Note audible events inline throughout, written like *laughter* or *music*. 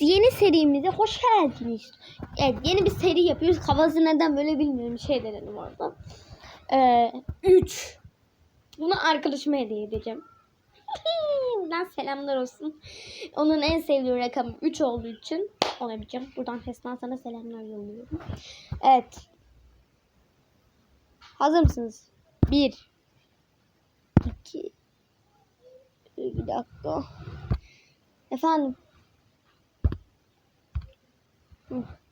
yeni serimize hoş geldiniz. Evet yeni bir seri yapıyoruz. Kafası neden böyle bilmiyorum. Şey dedim orada. Ee, 3. Bunu arkadaşıma hediye edeceğim. *laughs* Buradan selamlar olsun. Onun en sevdiği rakamı 3 olduğu için yapacağım. Buradan Hesna sana selamlar yolluyorum. Evet. Hazır mısınız? 1 2 Bir dakika. Efendim.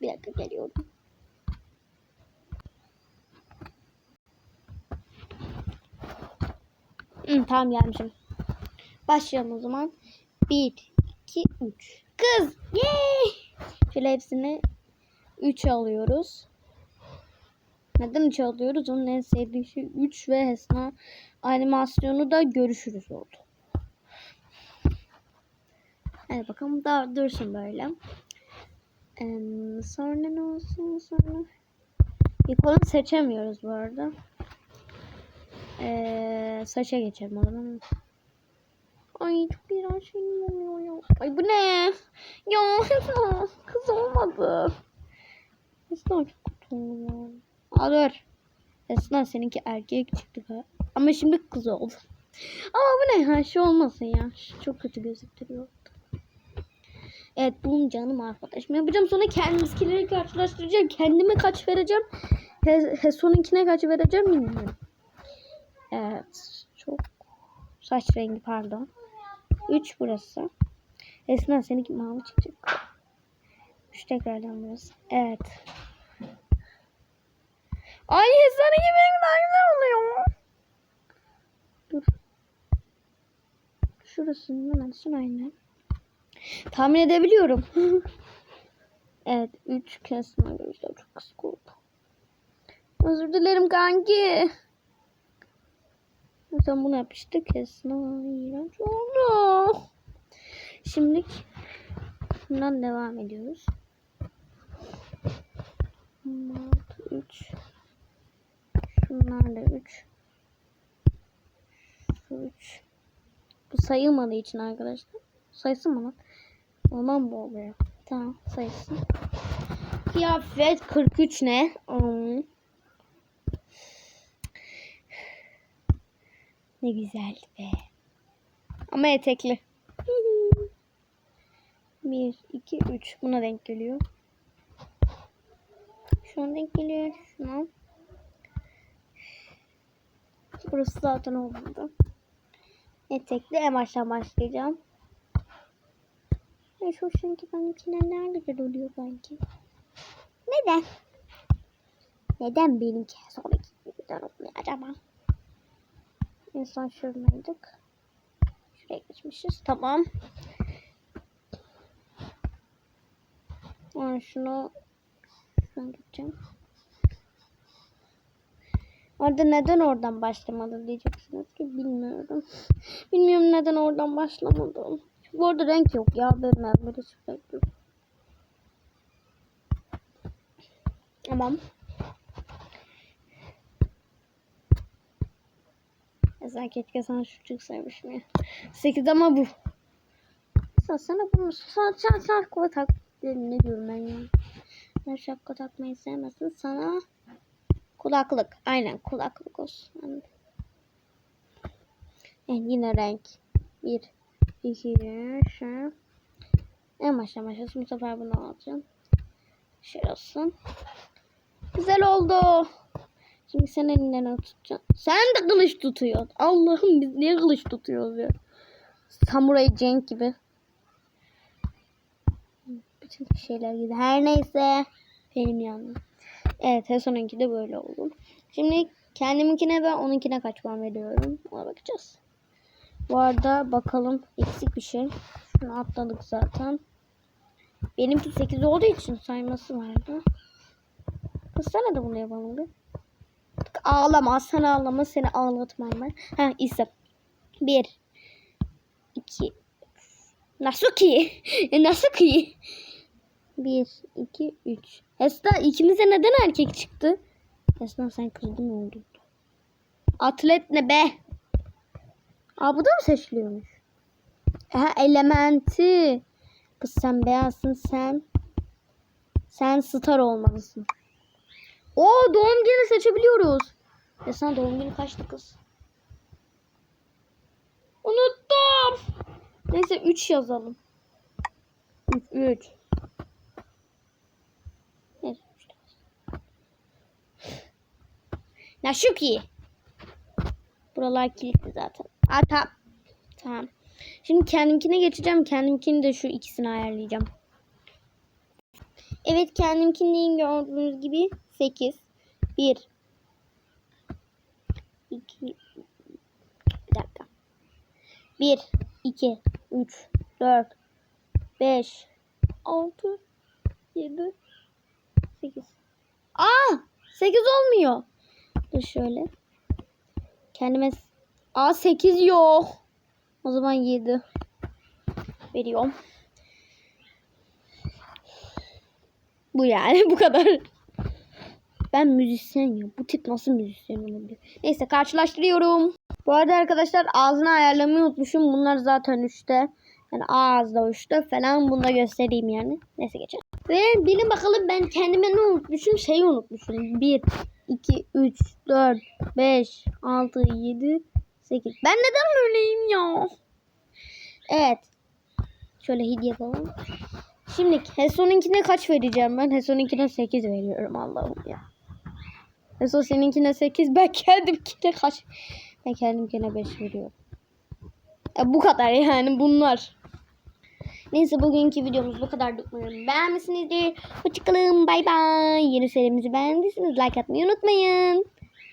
Bir dakika geliyorum. Hı, tamam gelmişim. Başlayalım o zaman. 1, 2, 3. Kız! Yay! Şöyle hepsini 3 alıyoruz. Neden 3 alıyoruz? Onun en sevdiği şey 3 ve Hesna animasyonu da görüşürüz oldu. Hadi bakalım daha dursun böyle. Sonra ne olsun sonra? İlk onu seçemiyoruz bu arada. Ee, saça geçelim o zaman. Ay çok iğrenç şeyim oluyor ya. Ay bu ne? Ya *laughs* kız olmadı. Esna çok kötü oldu ya. Dur. Esna seninki erkek çıktı. galiba. Ama şimdi kız oldu. Ama bu ne ha şey olmasın ya. Çok kötü gözüktürüyor. Evet bunun canım arkadaşım. Yapacağım sonra kendimizkileri karşılaştıracağım. Kendime kaç vereceğim. He, Heson'unkine kaç vereceğim bilmiyorum. Evet. Çok saç rengi pardon. 3 burası. Esna seninki mavi çıkacak. 3 tekrardan burası. Evet. Ay Esna'nınki benim daha güzel oluyor. Dur. Şurasından açsın aynen. Tahmin edebiliyorum. *laughs* evet 3 kesme arkadaşlar çok kısık oldu. Özür dilerim kanki. Zaten bunu yapıştık kesme. İğrenç oldu. Şimdi bundan devam ediyoruz. 3 Şunlar da 3 Şu 3 Bu sayılmadığı için arkadaşlar. Sayısı mı lan? Aman bu oluyor. Tamam sayısı. Kıyafet 43 ne? Hmm. Ne güzel be. Ama etekli. 1, 2, 3. Buna denk geliyor. Şuna denk geliyor. Şuna. Burası zaten olmadı. Etekli en baştan başlayacağım. Ay şu çünkü benimkiler nerede güzel oluyor sanki. Neden? Neden benimki sonraki güzel olmuyor acaba? En son şuradaydık. Şuraya geçmişiz. Tamam. Sonra şunu şuradan gideceğim. Orada neden oradan başlamadı diyeceksiniz ki bilmiyorum. Bilmiyorum neden oradan başlamadım. Bu arada renk yok ya ben böyle sürekli. Tamam. Mesela keşke sana şu çıksaymışım ya. 8 ama bu. Sen sana bunu sen sen şapka tak. Ne diyorum ben ya. Sen şapka takmayı sevmezsin. Sana kulaklık. Aynen kulaklık olsun. Yani yine renk. Bir, iki, şu. En başta başlasın. Bu sefer bunu alacağım. Şöyle olsun. Güzel oldu. Şimdi sen elinden tutacağım. Sen de kılıç tutuyorsun. Allah'ım biz niye kılıç tutuyoruz ya? Samuray Cenk gibi. Bütün şeyler gibi. Her neyse. Benim yanım. Evet Heson'unki de böyle oldu. Şimdi kendiminkine ve onunkine kaç puan veriyorum. Ona bakacağız. Bu arada bakalım eksik bir şey. Şunu atladık zaten. Benimki 8 olduğu için sayması vardı. Kız da bunu yapalım bir. Ağlama sen ağlama seni ağlatmam ben. Ha ise. Bir. iki. Nasıl ki? E, Nasıl ki? Bir, iki, üç. Esna ikimize neden erkek çıktı? Esna sen kızdın oldu. Atlet ne be? Aa bu da mı seçiliyormuş? Ha elementi. Kız sen beyazsın sen. Sen star olmalısın. Oo doğum günü seçebiliyoruz. Ya sana doğum günü kaçtı kız? Unuttum. Neyse 3 yazalım. 3 3. Neyse 3 Ya şu ki. Buralar kilitli zaten. Aa, tamam. Tamam. Şimdi kendimkine geçeceğim. Kendimkini de şu ikisini ayarlayacağım. Evet kendimkindeyim gördüğünüz gibi 8 1 2 Bir dakika. 1 2 3 4 5 6 7 8 Aa! 8 olmuyor. Dur şöyle. Kendime Aa 8 yok. O zaman 7 veriyorum. Bu yani *laughs* bu kadar. Ben müzisyen ya. Bu tip nasıl müzisyen olabilir? Neyse karşılaştırıyorum. Bu arada arkadaşlar ağzını ayarlamayı unutmuşum. Bunlar zaten 3'te. Yani ağızda 3'te falan. Bunu da göstereyim yani. Neyse geçelim. Ve bilin bakalım ben kendime ne unutmuşum? Şeyi unutmuşum. 1, 2, 3, 4, 5, 6, 7, 8. Ben neden böyleyim ya? Evet. Şöyle hediye falan. Şimdi Heson'unkine kaç vereceğim ben? Heson'unkine 8 veriyorum Allah'ım ya. Heson seninkine 8 ben kendimkine kaç? Ben kendimkine 5 veriyorum. E, bu kadar yani bunlar. Neyse bugünkü videomuz bu kadar. Umarım beğenmişsinizdir. Hoşçakalın. Bay bay. Yeni serimizi beğendiyseniz like atmayı unutmayın.